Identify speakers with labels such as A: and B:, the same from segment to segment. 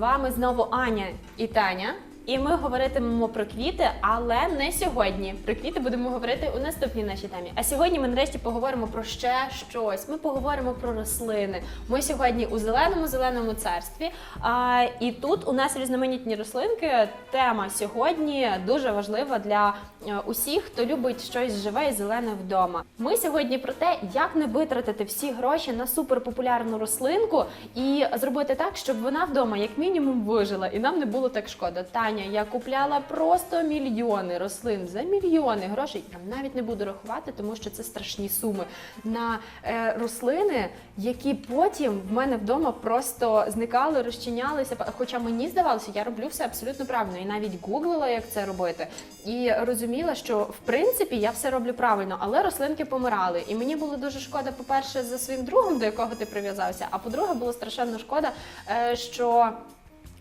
A: Вами знову Аня і Таня. І ми говоритимемо про квіти, але не сьогодні. Про квіти будемо говорити у наступній нашій темі. А сьогодні ми нарешті поговоримо про ще щось. Ми поговоримо про рослини. Ми сьогодні у зеленому зеленому царстві. А, і тут у нас різноманітні рослинки. Тема сьогодні дуже важлива для е, усіх, хто любить щось живе і зелене вдома. Ми сьогодні про те, як не витратити всі гроші на суперпопулярну рослинку і зробити так, щоб вона вдома як мінімум вижила, і нам не було так шкода. Таня, я купляла просто мільйони рослин за мільйони грошей. Я навіть не буду рахувати, тому що це страшні суми на е, рослини, які потім в мене вдома просто зникали, розчинялися. Хоча мені здавалося, я роблю все абсолютно правильно і навіть гуглила, як це робити, і розуміла, що в принципі я все роблю правильно, але рослинки помирали. І мені було дуже шкода, по-перше, за своїм другом, до якого ти прив'язався. А по-друге, було страшенно шкода, е, що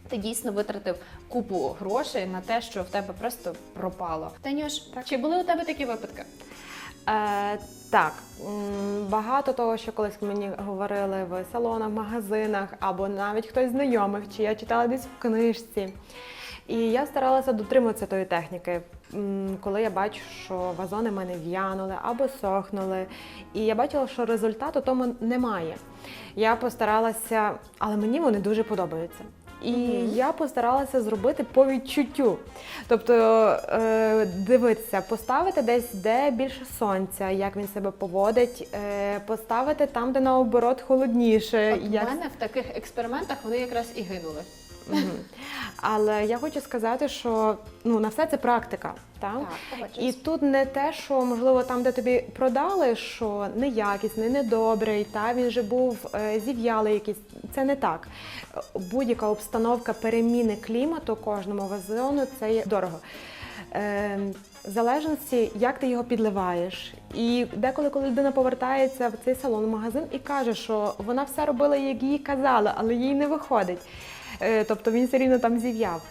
A: ти дійсно витратив купу грошей на те, що в тебе просто пропало. Танюш, чи були у тебе такі випадки?
B: Е, так, багато того, що колись мені говорили в салонах, магазинах або навіть хтось знайомих, чи я читала десь в книжці. І я старалася дотримуватися тої техніки, коли я бачу, що вазони в мене в'янули або сохнули. І я бачила, що результату тому немає. Я постаралася, але мені вони дуже подобаються. І
A: Мгм.
B: я постаралася зробити по відчуттю. Тобто е, дивитися, поставити десь, де більше сонця, як він себе поводить, е, поставити там, де наоборот холодніше.
A: От
B: як...
A: в мене в таких експериментах вони якраз і гинули.
B: Але я хочу сказати, що ну, на все це практика. Так? І тут не те, що можливо там, де тобі продали, що неякісний, недобрий, та він же був е, зів'ялий якийсь. Це не так. Будь-яка обстановка переміни клімату кожному вазону це є дорого. Е, в залежності, як ти його підливаєш. І деколи, коли людина повертається в цей салон, в магазин і каже, що вона все робила, як їй казали, але їй не виходить. Е, Тобто він все рівно там зів'яв.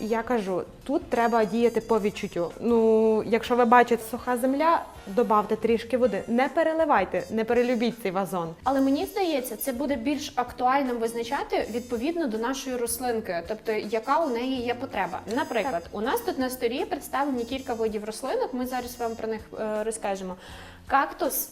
B: Я кажу, тут треба діяти по відчуттю. Ну, якщо ви бачите суха земля, додавте трішки води. Не переливайте, не перелюбіть цей вазон.
A: Але мені здається, це буде більш актуальним визначати відповідно до нашої рослинки, тобто яка у неї є потреба. Наприклад, у нас тут на столі представлені кілька видів рослинок. Ми зараз вам про них е, розкажемо. Кактус.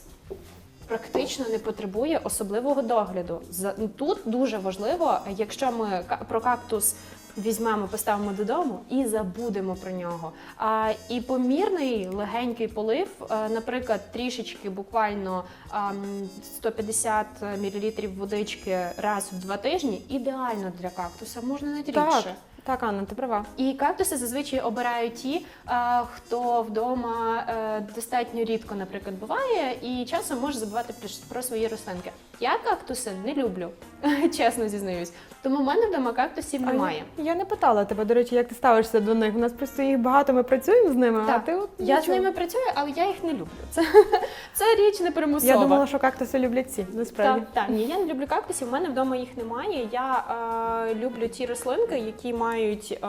A: Практично не потребує особливого догляду. Ну, Тут дуже важливо, якщо ми про кактус візьмемо, поставимо додому і забудемо про нього. А, і помірний легенький полив, е, наприклад, трішечки буквально ам, 150 мл водички раз в два тижні, ідеально для кактуса, можна навіть рідше.
B: так, Анна, ти права.
A: І кактуси зазвичай обирають ті, е, хто вдома е, достатньо рідко, наприклад, буває, і часом може забувати про, свої рослинки. Я кактуси не люблю, чесно зізнаюсь. Тому в мене вдома кактусів немає.
B: Я, я не питала тебе, до речі, як ти ставишся до них. У нас просто їх багато, ми працюємо з ними, а ти от
A: Я з ними працюю, але я їх не люблю. Це, це річ непримусова.
B: Я думала, що кактуси люблять ці, насправді.
A: Так, так, ні, я не люблю кактусів, у мене вдома їх немає. Я е, люблю ті рослинки, які мають е,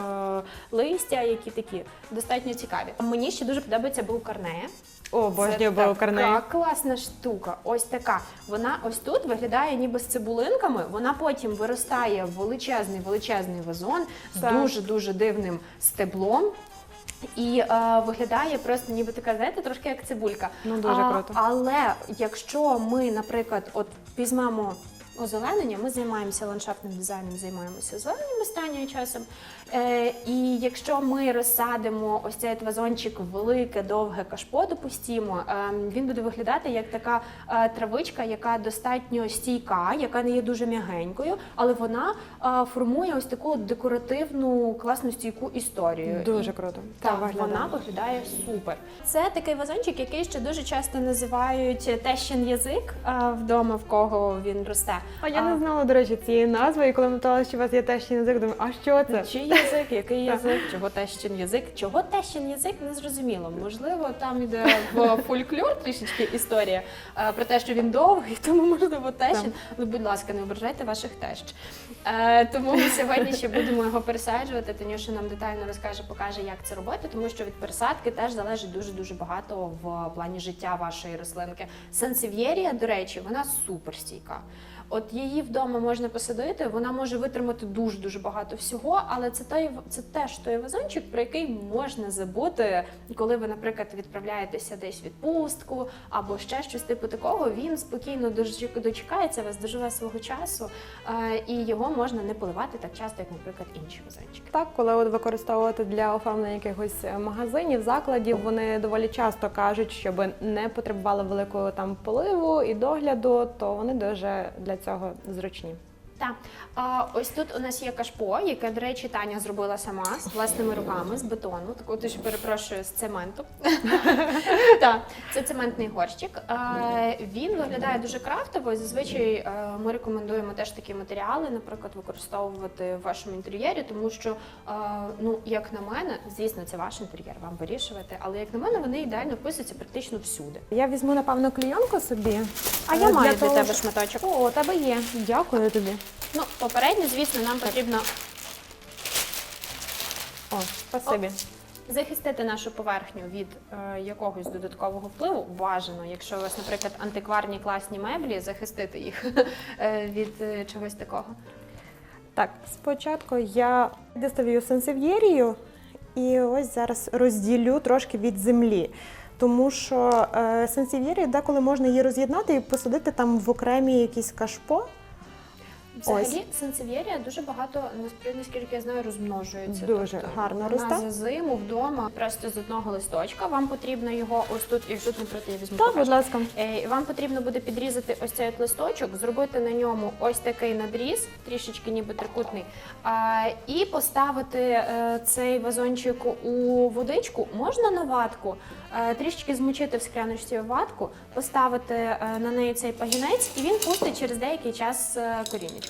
A: листя, які такі достатньо цікаві. Мені ще дуже подобається булкарнея.
B: О,
A: Це
B: божню
A: така класна штука. Ось така. Вона ось тут виглядає ніби з цибулинками. Вона потім виростає в величезний величезний вазон з дуже дуже дивним стеблом. І е, виглядає просто ніби така, знаєте, трошки як цибулька.
B: Ну, дуже
A: а,
B: круто.
A: Але якщо ми, наприклад, от візьмемо озеленення. Ми займаємося ландшафтним дизайном, займаємося озелененням останнім часом. Е, і якщо ми розсадимо ось цей вазончик велике, довге кашпо, допустімо, е, він буде виглядати як така е, травичка, яка достатньо стійка, яка не є дуже м'ягенькою, але вона е, формує ось таку декоративну класну стійку історію.
B: Дуже круто.
A: так,
B: виглядає.
A: вона виглядає супер. Це такий вазончик, який ще дуже часто називають тещин язик вдома, в кого він росте.
B: А я не знала, до речі, цієї назви, і коли ми питали, що у вас є тещий язик, думаю, а що це?
A: Чи язик, який язик, чого тещин язик, чого тещин язик, не зрозуміло. Можливо, там іде в фольклор трішечки історія е, про те, що він довгий, тому можливо тещин. Але, будь ласка, не ображайте ваших тещ. Е, Тому ми сьогодні ще будемо його пересаджувати. Танюша нам детально розкаже, покаже, як це робити, тому що від пересадки теж залежить дуже дуже багато в плані життя вашої рослинки. Сансев'єрія, до речі, вона суперстійка. От її вдома можна посадити, вона може витримати дуже дуже багато всього, але це той це теж той вазончик, про який можна забути, коли ви, наприклад, відправляєтеся десь в відпустку або ще щось типу такого. Він спокійно дочекається вас, доживе свого часу, е, і його можна не поливати так часто, як, наприклад, інші вазончики.
B: Так, коли от використовувати для оформлення якихось е, магазинів, закладів, вони доволі часто кажуть, щоб не потребували великого там поливу і догляду, то вони дуже для цього зручні.
A: Так, а, ось тут у нас є кашпо, яке, до речі, Таня зробила сама з власними руками з бетону. Таку дуже перепрошую з цементу. Так, це цементний горщик. А, Він виглядає дуже крафтово. Зазвичай е, ми рекомендуємо теж такі матеріали, наприклад, використовувати в вашому інтер'єрі, тому що, е, ну як на мене, звісно, це ваш інтер'єр, вам вирішувати, але як на мене, вони ідеально вписуються практично всюди.
B: Я візьму, напевно, клійонку собі.
A: А
B: Е,
A: я маю для тебе шматочок.
B: О, у тебе є. Дякую тобі.
A: Ну, попередньо, звісно, нам потрібно
B: О, спасибі.
A: Захистити нашу поверхню від е, якогось додаткового впливу бажано, якщо у вас, наприклад, антикварні класні меблі, захистити їх е, від е, чогось такого.
B: Так, спочатку я дістаю сенсив'єрію і ось зараз розділю трошки від землі. Тому що е, сенсив'єрію деколи можна її роз'єднати і посадити там в окремі якісь кашпо.
A: Взагалі, сенсив'єрія дуже багато, насправді, наскільки я знаю, розмножується.
B: Дуже
A: Тобто
B: гарно росте.
A: за зиму вдома просто з одного листочка. Вам потрібно його ось тут, і тут напроти я візьму.
B: Так,
A: покажу.
B: будь ласка.
A: Е, Вам потрібно буде підрізати ось цей листочок, зробити на ньому ось такий надріз, трішечки ніби трикутний, і поставити е, цей вазончик у водичку. Можна на ватку, е, трішечки змочити в скляночці ватку, поставити на неї цей пагінець, і він пустить через деякий час е,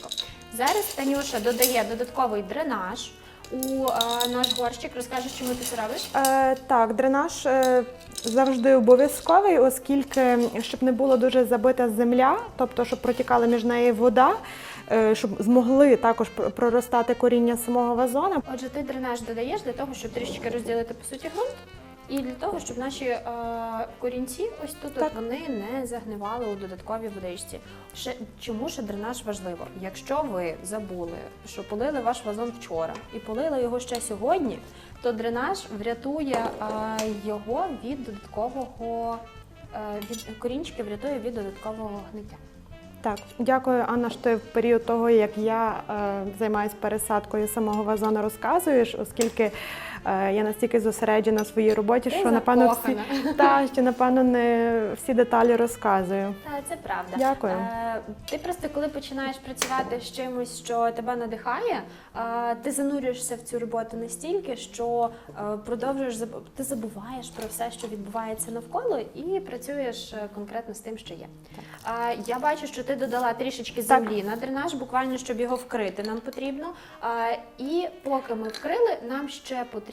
A: корінечко. Зараз Танюша додає додатковий дренаж у е, наш горщик. Розкажеш, чому ти це робиш?
B: Е, так, дренаж е, завжди обов'язковий, оскільки щоб не було дуже забита земля, тобто щоб протікала між нею вода, е, щоб змогли також пр- проростати коріння самого вазона.
A: Отже, ти дренаж додаєш для того, щоб трішечки розділити по суті ґрунт, і для того, щоб наші е, корінці ось тут
B: Так.
A: от вони не загнивали у додатковій водичці. Ще чому ще дренаж важливо? Якщо ви забули, що полили ваш вазон вчора і полили його ще сьогодні, то дренаж врятує е, його від додаткового е, від корінчики врятує від додаткового гниття.
B: Так, дякую, Анна, що ти в період того, як я е, займаюся пересадкою самого вазону, розказуєш, оскільки я настільки зосереджена в своїй роботі, що напевно всі та, що напевно не всі деталі розказую.
A: Так, це правда.
B: Дякую.
A: Е, ти просто коли починаєш працювати з чимось, що тебе надихає, е, ти занурюєшся в цю роботу настільки, що е, продовжуєш ти забуваєш про все, що відбувається навколо, і працюєш е, конкретно з тим, що є. Е, я бачу, що ти додала трішечки
B: Так.
A: землі на дренаж, буквально щоб його вкрити, нам потрібно. Е, і поки ми вкрили, нам ще потрібно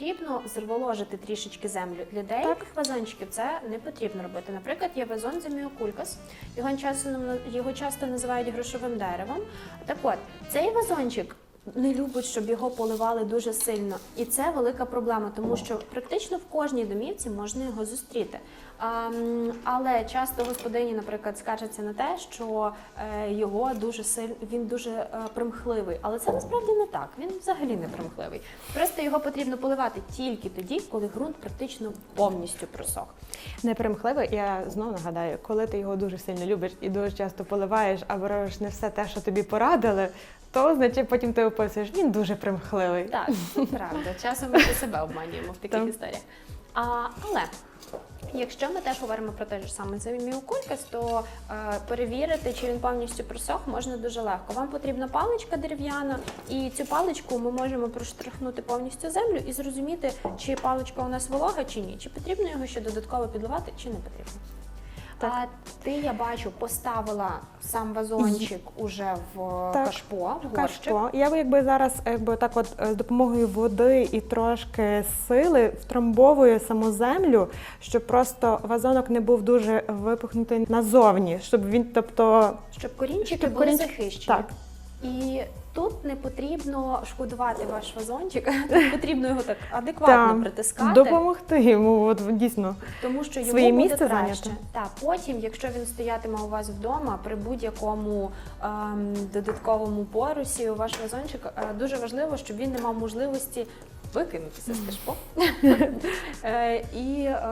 A: зволожити трішечки землю. Для деяких вазончиків це не потрібно робити. Наприклад, є вазон земіокулькас. Його часто його часто називають грошовим деревом. Так от, цей вазончик. Не любить, щоб його поливали дуже сильно, і це велика проблема, тому що практично в кожній домівці можна його зустріти. А, але часто господині, наприклад, скаржаться на те, що е, його дуже сильно він дуже е, примхливий. Але це насправді не так. Він взагалі не примхливий. Просто його потрібно поливати тільки тоді, коли ґрунт практично повністю просох.
B: Непримхливий, я знову нагадаю, коли ти його дуже сильно любиш і дуже часто поливаєш, або робиш не все те, що тобі порадили, то значить потім ти описуєш, він дуже примхливий.
A: Так, це правда. Часом ми себе обманюємо в таких історіях. А, але якщо ми теж говоримо про те ж саме це то е, перевірити, чи він повністю просох, можна дуже легко. Вам потрібна паличка дерев'яна, і цю паличку ми можемо проштрихнути повністю землю і зрозуміти, чи паличка у нас волога чи ні, чи потрібно його ще додатково підливати, чи не потрібно.
B: Так.
A: А ти, я бачу, поставила сам вазончик уже в
B: Так.
A: кашпо, в горщик.
B: Кашпо. Я би якби зараз якби так от е, з допомогою води і трошки сили втрамбовую саму землю, щоб просто вазонок не був дуже випухнутий назовні, щоб він, тобто,
A: Щоб корінчики
B: Щоб
A: були захищені.
B: так.
A: І тут не потрібно шкодувати ваш вазончик, тут потрібно його так адекватно притискати,
B: допомогти йому, от дійсно.
A: тому що йому
B: своє
A: буде
B: місце
A: краще. Та потім, якщо він стоятиме у вас вдома при будь-якому ем, додатковому порусі, у ваш вазончик е, дуже важливо, щоб він не мав можливості викинутися з кашпо. Е, І е,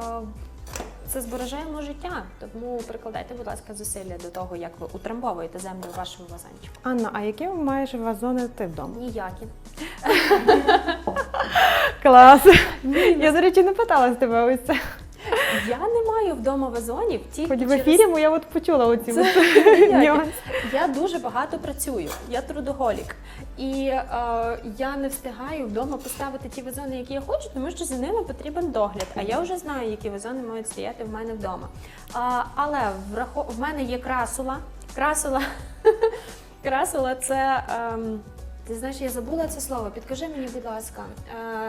A: це збереже йому життя. Тому прикладайте, будь ласка, зусилля до того, як ви утрамбовуєте землю в вашому вазончику.
B: Анна, а які маєш вазони ти вдома?
A: Ніякі.
B: Клас! Я, до речі, не питала з тебе ось це.
A: Я не вдома вазонів, тільки
B: Хоч в
A: через-
B: ефірі я от почула оці
A: Це
B: от нюанси.
A: Я дуже багато працюю, я трудоголік. І е, я не встигаю вдома поставити ті вазони, які я хочу, тому що за ними потрібен догляд. А я вже знаю, які вазони мають стояти в мене вдома. А, але врахо... в мене є красула. Красула, красула це. ем, ти знаєш, я забула це слово. Підкажи мені, будь ласка.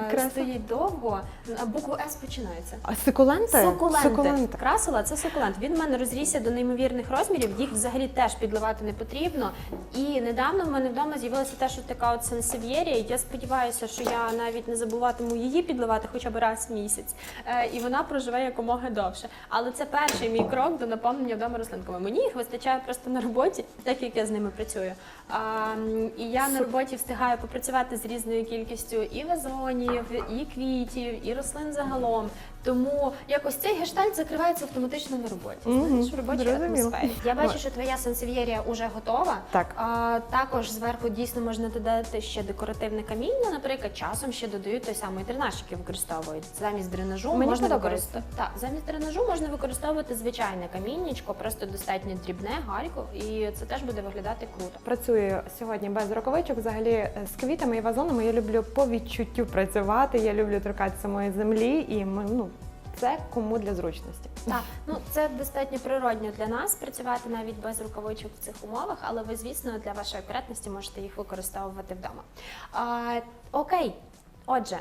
A: Е,
B: Краса?
A: стоїть довго, а букву С починається.
B: А сукуленти?
A: Сукуленти.
B: Сукуленти.
A: Красила це сукулент. Він в мене розрісся до неймовірних розмірів. Їх взагалі теж підливати не потрібно. І недавно в мене вдома з'явилася теж от така от сенсев'єрія. Я сподіваюся, що я навіть не забуватиму її підливати хоча б раз в місяць. Е, і вона проживе якомога довше. Але це перший мій крок до наповнення вдома рослинками. Мені їх вистачає просто на роботі, так як я з ними працюю. А, і я на роботі встигаю попрацювати з різною кількістю і вазонів, і квітів, і рослин загалом. Тому якось цей гештальт закривається автоматично на роботі. Знаєш, в робочій
B: зрозуміло.
A: атмосфері. Я бачу, що твоя сенсев'єрія вже готова.
B: Так.
A: А, також зверху дійсно можна додати ще декоративне каміння. Наприклад, часом ще додають той самий дренаж, який використовують. Замість дренажу
B: Мені
A: можна
B: подобається.
A: використовувати. Так, замість дренажу можна використовувати звичайне каміннячко, просто достатньо дрібне, гальку, і це теж буде виглядати круто.
B: Працюю сьогодні без рукавичок. Взагалі е, з квітами і вазонами я люблю по відчуттю працювати. Я люблю торкати самої землі, і ми, ну це кому для зручності.
A: Так, ну це достатньо природньо для нас працювати навіть без рукавичок в цих умовах, але ви, звісно, для вашої акуратності можете їх використовувати вдома. А, окей. Отже,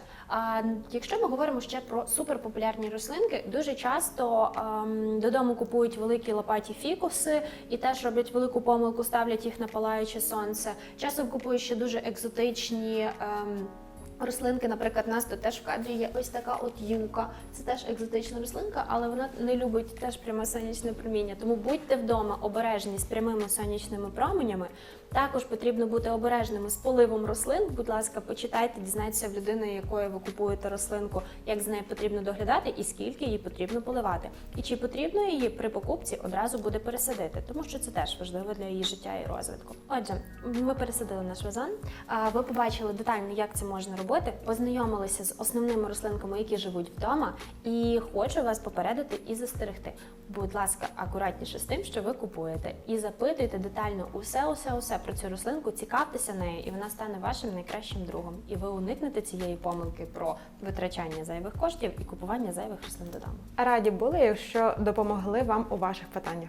A: якщо ми говоримо ще про суперпопулярні рослинки, дуже часто ем, додому купують великі лопаті фікуси і теж роблять велику помилку, ставлять їх на палаюче сонце. Часом купують ще дуже екзотичні. Ем, Рослинки, наприклад, нас тут теж в кадрі є ось така от юка. Це теж екзотична рослинка, але вона не любить теж пряме сонячне проміння. Тому будьте вдома обережні з прямими сонячними променями. Також потрібно бути обережними з поливом рослин. Будь ласка, почитайте, дізнайтеся в людини, якої ви купуєте рослинку, як з нею потрібно доглядати і скільки її потрібно поливати. І чи потрібно її при покупці одразу буде пересадити, тому що це теж важливо для її життя і розвитку. Отже, ми пересадили наш вазон. Ви побачили детально, як це можна робити, познайомилися з основними рослинками, які живуть вдома, і хочу вас попередити і застерегти. Будь ласка, акуратніше з тим, що ви купуєте, і запитуйте детально усе, усе, усе про цю рослинку, цікавтеся нею, і вона стане вашим найкращим другом. І ви уникнете цієї помилки про витрачання зайвих коштів і купування зайвих рослин додому.
B: Раді були, якщо допомогли вам у ваших питаннях.